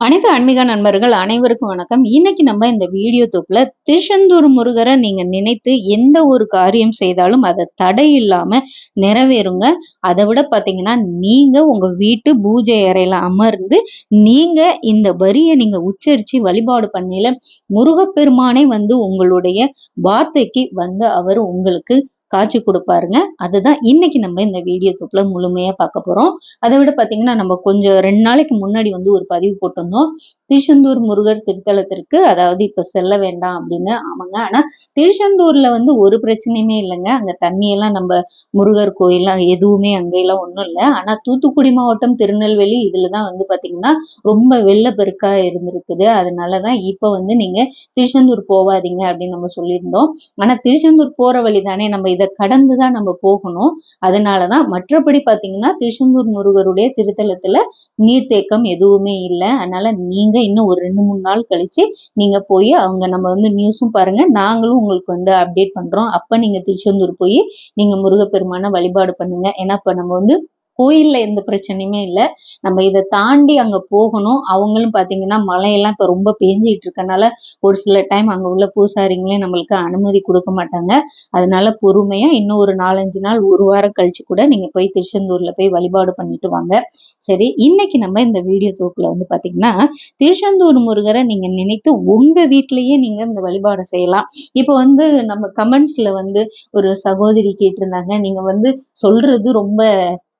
அனைத்து ஆன்மீக நண்பர்கள் அனைவருக்கும் வணக்கம். இன்னைக்கு நம்ம இந்த வீடியோ தொப்புல திருச்செந்தூர் முருகரை நீங்க நினைத்து எந்த ஒரு காரியம் செய்தாலும் அதை தடை இல்லாம நிறைவேறுங்க. அதை விட பாத்தீங்கன்னா நீங்க உங்க வீட்டு பூஜை அறையில அமர்ந்து நீங்க இந்த வரியை நீங்க உச்சரிச்சு வழிபாடு பண்ணல முருகப்பெருமானே வந்து உங்களுடைய வார்த்தைக்கு வந்து அவர் உங்களுக்கு காட்சி கொடுப்பாருங்க. அதுதான் இன்னைக்கு நம்ம இந்த வீடியோ தொப்புல முழுமையா பார்க்க போறோம். அதை விட பாத்தீங்கன்னா நம்ம கொஞ்சம் ரெண்டு நாளைக்கு முன்னாடி வந்து ஒரு பதிவு போட்டிருந்தோம். திருச்செந்தூர் முருகர் திருத்தலத்திற்கு அதாவது இப்ப செல்ல வேண்டாம் அப்படின்னு ஆமாங்க. ஆனா திருச்செந்தூர்ல வந்து ஒரு பிரச்சனையுமே இல்லைங்க. அங்க தண்ணியெல்லாம் நம்ம முருகர் கோயிலாம் எதுவுமே அங்கெல்லாம் ஒன்றும் இல்லை. ஆனா தூத்துக்குடி மாவட்டம் திருநெல்வேலி இதுலதான் வந்து பாத்தீங்கன்னா ரொம்ப வெள்ளப்பெருக்கா இருந்திருக்குது. அதனாலதான் இப்ப வந்து நீங்க திருச்செந்தூர் போவாதீங்க அப்படின்னு நம்ம சொல்லியிருந்தோம். ஆனா திருச்செந்தூர் போற வழி தானே நம்ம இதை கடந்து தான் நம்ம போகணும். அதனாலதான் மற்றபடி பாத்தீங்கன்னா திருச்செந்தூர் முருகருடைய திருத்தலத்துல நீர்த்தேக்கம் எதுவுமே இல்லை. அதனால நீங்க இன்னும் ஒரு ரெண்டு மூணு நாள் கழிச்சு நீங்க போய் அவங்க நம்ம வந்து நியூஸும் பாருங்க. நாங்களும் உங்களுக்கு வந்து அப்டேட் பண்றோம். அப்ப நீங்க திருச்செந்தூர் போய் நீங்க முருகப்பெருமான வழிபாடு பண்ணுங்க. ஏன்னா இப்ப நம்ம வந்து கோயில்ல எந்த பிரச்சனையுமே இல்லை. நம்ம இதை தாண்டி அங்க போகணும். அவங்களும் பாத்தீங்கன்னா மழையெல்லாம் இப்ப ரொம்ப பேஞ்சிட்டு இருக்கனால ஒரு சில டைம் அங்க உள்ள பூசாரிங்களே நம்மளுக்கு அனுமதி கொடுக்க மாட்டாங்க. அதனால பொறுமையா இன்னும் ஒரு நாலஞ்சு நாள் ஒரு வாரம் கழிச்சு கூட நீங்க போய் திருச்செந்தூர்ல போய் வழிபாடு பண்ணிட்டு வாங்க. சரி இன்னைக்கு நம்ம இந்த வீடியோ தொகுப்புல வந்து பாத்தீங்கன்னா திருச்செந்தூர் முருகரை நீங்க நினைத்து உங்க வீட்லயே நீங்க இந்த வழிபாடு செய்யலாம். இப்போ வந்து நம்ம கமெண்ட்ஸ்ல வந்து ஒரு சகோதரி கேட்டிருந்தாங்க. நீங்க வந்து சொல்றது ரொம்ப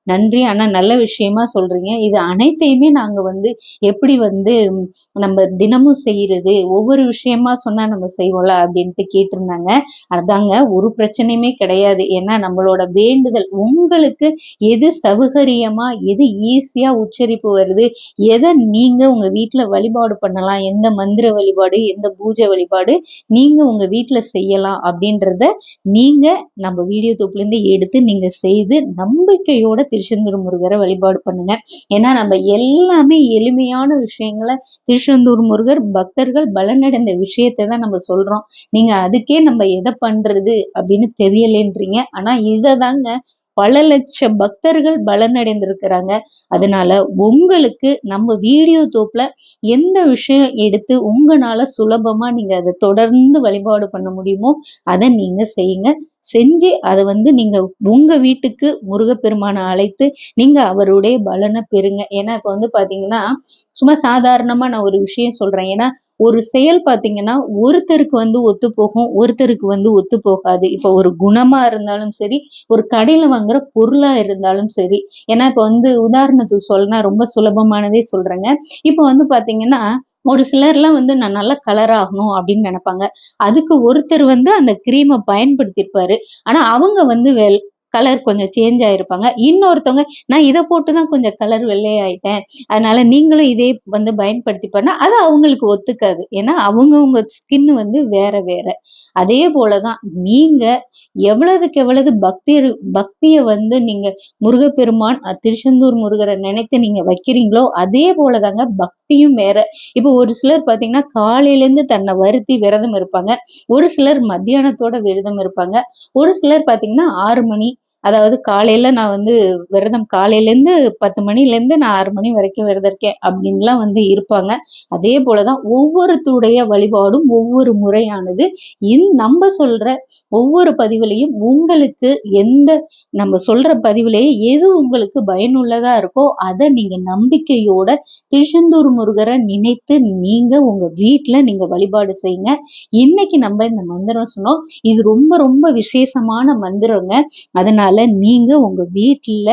நன்றி. ஆனா நல்ல விஷயமா சொல்றீங்க. இது அனைத்தையுமே நாங்க வந்து எப்படி வந்து நம்ம தினமும் செய்யறது ஒவ்வொரு விஷயமா சொன்னா நம்ம செய்வோம்ல அப்படின்ட்டு கேட்டிருந்தாங்க. அதாங்க ஒரு பிரச்சனையுமே கிடையாது. ஏன்னா நம்மளோட வேண்டுதல் உங்களுக்கு எது சௌகரியமா எது ஈஸியா உச்சரிப்பு வருது எதை நீங்க உங்க வீட்டுல வழிபாடு பண்ணலாம் எந்த மந்திர வழிபாடு எந்த பூஜை வழிபாடு நீங்க உங்க வீட்டுல செய்யலாம் அப்படின்றத நீங்க நம்ம வீடியோ தொப்புலேருந்து எடுத்து நீங்க செய்து நம்பிக்கையோட திருச்செந்தூர் முருகரை வழிபாடு பண்ணுங்க. ஏன்னா நம்ம எல்லாமே எளிமையான விஷயங்களை திருச்செந்தூர் முருகர் பக்தர்கள் பலனடைந்த விஷயத்தை தான் நம்ம சொல்றோம். நீங்க அதுக்கே நம்ம எதை பண்றது அப்படின்னு தெரியலேன்றீங்க. ஆனா இதை தாங்க பல லட்ச பக்தர்கள் பலனடைந்திருக்கிறாங்க. அதனால உங்களுக்கு நம்ம வீடியோ தோப்புல எந்த விஷயம் எடுத்து உங்களால சுலபமா நீங்க அதை தொடர்ந்து வழிபாடு பண்ண முடியுமோ அதை நீங்க செய்யுங்க. செஞ்சு அதை வந்து நீங்க உங்க வீட்டுக்கு முருகப்பெருமானை அழைத்து நீங்க அவருடைய பலனை பெறுங்க. ஏன்னா இப்ப வந்து பாத்தீங்கன்னா சும்மா சாதாரணமா நான் ஒரு விஷயம் சொல்றேன். ஏன்னா ஒரு செயல் பார்த்தீங்கன்னா ஒருத்தருக்கு வந்து ஒத்து போகும் ஒருத்தருக்கு வந்து ஒத்து போகாது. இப்போ ஒரு குணமா இருந்தாலும் சரி ஒரு கடையில் வாங்குற பொருளா இருந்தாலும் சரி. ஏன்னா இப்போ வந்து உதாரணத்துக்கு சொல்லனா ரொம்ப சுலபமானதே சொல்றேங்க. இப்போ வந்து பார்த்தீங்கன்னா ஒரு சிலர்லாம் வந்து நான் நல்லா கலர் ஆகணும் அப்படின்னு நினைப்பாங்க. அதுக்கு ஒருத்தர் வந்து அந்த கிரீமை பயன்படுத்தியிருப்பாரு. ஆனா அவங்க வந்து வெல் கலர் கொஞ்சம் சேஞ்ச் ஆயிருப்பாங்க. இன்னொருத்தவங்க நான் இதை போட்டு தான் கொஞ்சம் கலர் வெள்ளையாயிட்டேன் அதனால நீங்களும் இதே வந்து பயன்படுத்தி பண்ணா அது அவங்களுக்கு ஒத்துக்காது. ஏன்னா அவங்கவுங்க ஸ்கின் வந்து வேற வேற. அதே போலதான் நீங்க எவ்வளவுக்கு எவ்வளவு பக்தி பக்தியை வந்து நீங்க முருகப்பெருமான் திருச்செந்தூர் முருகரை நினைத்து நீங்க வைக்கிறீங்களோ அதே போலதாங்க பக்தியும் வேற. இப்போ ஒரு சிலர் பாத்தீங்கன்னா காலையில இருந்து தன்னை வருத்தி விரதம் இருப்பாங்க. ஒரு சிலர் மத்தியானத்தோட விரதம் இருப்பாங்க. ஒரு சிலர் பாத்தீங்கன்னா ஆறு மணி அதாவது காலையில நான் வந்து விரதம் காலையிலேருந்து பத்து மணிலேருந்து நான் ஆறு மணி வரைக்கும் விரதம் இருக்கேன் அப்படின்லாம் வந்து இருப்பாங்க. அதே போலதான் ஒவ்வொருத்துடைய வழிபாடும் ஒவ்வொரு முறையானது. இந் நம்ம சொல்ற ஒவ்வொரு பதிவுலையும் உங்களுக்கு எந்த நம்ம சொல்ற பதிவுலேயே எது உங்களுக்கு பயனுள்ளதா இருக்கோ அதை நீங்க நம்பிக்கையோட திருச்செந்தூர் முருகரை நினைத்து நீங்க உங்க வீட்டில் நீங்க வழிபாடு செய்யுங்க. இன்னைக்கு நம்ம இந்த மந்திரம் சொன்னோம். இது ரொம்ப ரொம்ப விசேஷமான மந்திரங்க. அதனால நீங்க உங்க வீட்டில்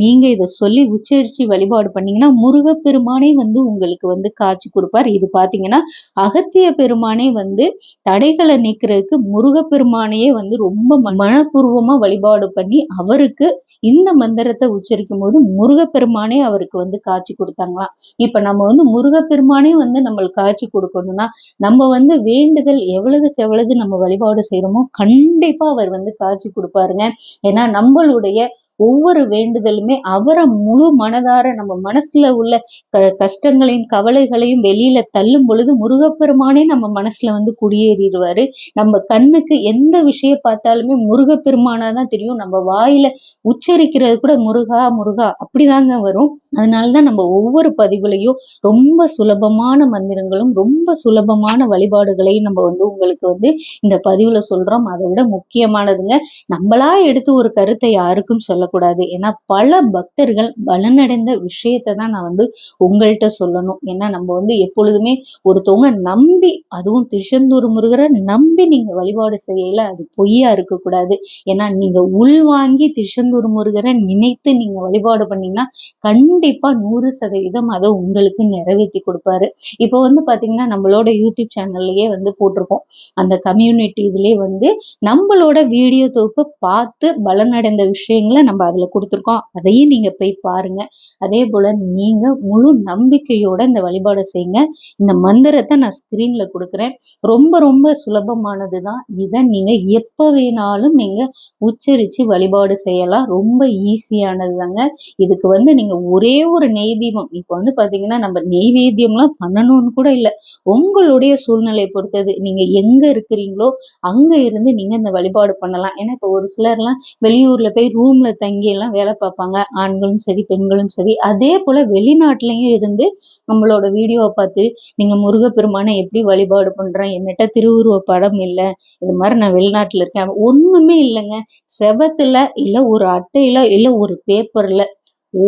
நீங்க இதை சொல்லி உச்சரிச்சு வழிபாடு பண்ணீங்கன்னா முருகப்பெருமானே வந்து உங்களுக்கு வந்து காட்சி கொடுப்பார். இது பாத்தீங்கன்னா அகத்திய பெருமானே வந்து தடைகளை நீக்கிறதுக்கு முருகப்பெருமானையே வந்து ரொம்ப மனப்பூர்வமா வழிபாடு பண்ணி அவருக்கு இந்த மந்திரத்தை உச்சரிக்கும் போது முருகப்பெருமானே அவருக்கு வந்து காட்சி கொடுத்தாங்களாம். இப்ப நம்ம வந்து முருகப்பெருமானே வந்து நம்மளுக்கு காட்சி கொடுக்கணும்னா நம்ம வந்து வேண்டுதல் எவ்வளவுக்கு எவ்வளவு நம்ம வழிபாடு செய்யறோமோ கண்டிப்பா அவர் வந்து காட்சி கொடுப்பாருங்க. ஏன்னா நம்மளுடைய ஒவ்வொரு வேண்டுதலுமே அவரை முழு மனதார நம்ம மனசுல உள்ள க- கஷ்டங்களையும் கவலைகளையும் வெளியில தள்ளும் பொழுது முருகப்பெருமானே நம்ம மனசுல வந்து குடியேறிடுவாரு. நம்ம கண்ணுக்கு எந்த விஷயம் பார்த்தாலுமே முருகப்பெருமானா தான் தெரியும். நம்ம வாயில உச்சரிக்கிறது கூட முருகா முருகா அப்படிதாங்க வரும். அதனாலதான் நம்ம ஒவ்வொரு பதிவுலையும் ரொம்ப சுலபமான மந்திரங்களும் ரொம்ப சுலபமான வழிபாடுகளையும் நம்ம வந்து உங்களுக்கு வந்து இந்த பதிவுல சொல்றோம். அதை விட முக்கியமானதுங்க நம்மளா எடுத்து ஒரு கருத்தை யாருக்கும் சொல்லக்கூடாது. ஏன்னா பல பக்தர்கள் பலனடைந்த விஷயத்தை தான் நான் வந்து உங்கள்கிட்ட சொல்லணும். ஏன்னா நம்ம வந்து எப்பொழுதுமே ஒருத்தவங்க நம்பி அதுவும் திருச்செந்தூர் முருகரை நம்பி நீங்க வழிபாடு செய்யல அது பொய்யா இருக்கக்கூடாது. ஏன்னா நீங்க உள்வாங்கி திருச்செந்தூர் முருகரை நினைத்து நீங்க வழிபாடு பண்ணீங்கன்னா கண்டிப்பா நூறு சதவீதம் அதை உங்களுக்கு நிறைவேற்றி கொடுப்பாரு. இப்போ வந்து பாத்தீங்கன்னா நம்மளோட யூடியூப் சேனல்லையே வந்து போட்டிருக்கோம். அந்த கம்யூனிட்டி இதுலயே வந்து நம்மளோட வீடியோ தொகுப்பை பார்த்து பலனடைந்த விஷயங்களை நம்ம நம்ம அதில் கொடுத்துருக்கோம். அதையும் நீங்கள் போய் பாருங்கள் அதே போல் நீங்கள் முழு நம்பிக்கையோட இந்த வழிபாடு செய்யுங்க. இந்த மந்திரத்தை நான் ஸ்க்ரீனில் கொடுக்குறேன். ரொம்ப ரொம்ப சுலபமானது தான் இதை நீங்கள் எப்போ வேணாலும் நீங்கள் உச்சரித்து வழிபாடு செய்யலாம். ரொம்ப ஈஸியானது தாங்க இதுக்கு வந்து நீங்கள் ஒரே ஒரு நெய்தீபம். இப்போ வந்து பார்த்தீங்கன்னா நம்ம நெய்வேத்தியம்லாம் பண்ணணும்னு கூட இல்லை. உங்களுடைய சூழ்நிலையை பொறுத்தது. நீங்கள் எங்கே இருக்கிறீங்களோ அங்கே இருந்து நீங்கள் இந்த வழிபாடு பண்ணலாம். ஏன்னா இப்போ ஒரு சிலர்லாம் வெளியூரில் போய் ரூமில் தங்கி எல்லாம் வேலை பார்ப்பாங்க. ஆண்களும் சரி பெண்களும் சரி. அதே போல வெளிநாட்டிலையும் இருந்து நம்மளோட வீடியோவை பார்த்து நீங்க முருகப்பெருமானை எப்படி வழிபாடு பண்றேன் என்னட்ட திருவுருவ படம் இல்லை. இது மாதிரி நான் வெளிநாட்டில் இருக்கேன். ஒண்ணுமே இல்லைங்க. செவத்துல இல்ல ஒரு அட்டையில இல்ல ஒரு பேப்பர்ல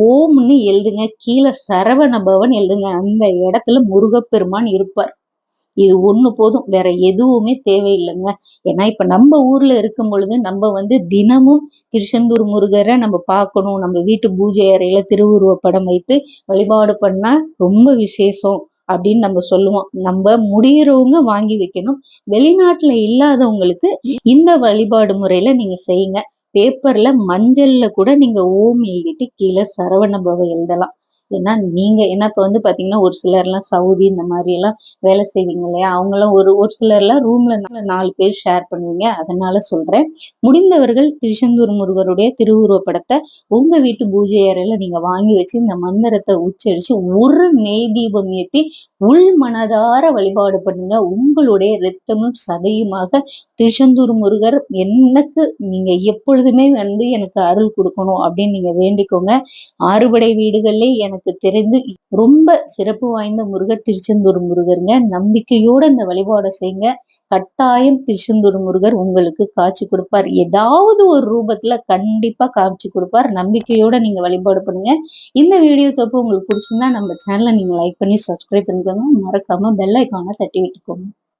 ஓம்னு எழுதுங்க. கீழே சரவண பவன் எழுதுங்க. அந்த இடத்துல முருகப்பெருமான் இருப்பார். இது ஒண்ணு போதும். வேற எதுவுமே தேவையில்லைங்க. ஏன்னா இப்ப நம்ம ஊர்ல இருக்கும் பொழுது நம்ம வந்து தினமும் திருச்செந்தூர் முருகரை நம்ம பார்க்கணும். நம்ம வீட்டு பூஜை அறையில திருவுருவ படம் வைத்து வழிபாடு பண்ணா ரொம்ப விசேஷம் அப்படின்னு நம்ம சொல்லுவோம். நம்ம முடியறவங்க வாங்கி வைக்கணும். வெளிநாட்டுல இல்லாதவங்களுக்கு இந்த வழிபாடு முறையில நீங்க செய்யுங்க. பேப்பர்ல மஞ்சள்ல கூட நீங்க ஓம் எழுதிட்டு கீழே சரவண பவ எழுதலாம். ஏன்னா நீங்க ஏன்னா இப்ப வந்து பாத்தீங்கன்னா ஒரு சிலர்லாம் சவுதி இந்த மாதிரி எல்லாம் வேலை செய்வீங்க இல்லையா? அவங்களாம் ஒரு ஒரு சிலர்லாம் ரூம்ல நாலு பேர் ஷேர் பண்ணுவீங்க. அதனால சொல்றேன். முடிந்தவர்கள் திருச்செந்தூர் முருகருடைய திருவுருவ படத்தை உங்க வீட்டு பூஜை அறையில நீங்க வாங்கி வச்சு இந்த மந்திரத்தை உச்சரிச்சு ஒரு நெய் தீபம் ஏற்றி உள் மனதார வழிபாடு பண்ணுங்க. உங்களுடைய ரத்தமும் சதையுமாக திருச்செந்தூர் முருகர் எனக்கு நீங்க எப்பொழுதுமே வந்து எனக்கு அருள் கொடுக்கணும் அப்படின்னு நீங்க வேண்டிக்கோங்க. ஆறுபடை வீடுகள்லேயே எனக்கு தெரிந்து ரொம்ப சிறப்பு வாய்ந்த முருகர் திருச்செந்தூர் முருகருங்க. நம்பிக்கையோட இந்த வழிபாடை செய்யுங்க கட்டாயம் திருச்செந்தூர் முருகர் உங்களுக்கு காட்சி கொடுப்பார். ஏதாவது ஒரு ரூபத்துல கண்டிப்பா காட்சி கொடுப்பார். நம்பிக்கையோட நீங்க வழிபாடு பண்ணுங்க. இந்த வீடியோ தொப்பு உங்களுக்கு பிடிச்சிருந்தா நம்ம சேனலை நீங்க லைக் பண்ணி சப்ஸ்கிரைப் பண்ணிக்கோங்க. மறக்காம பெல் ஐக்கானை தட்டி விட்டுக்கோங்க.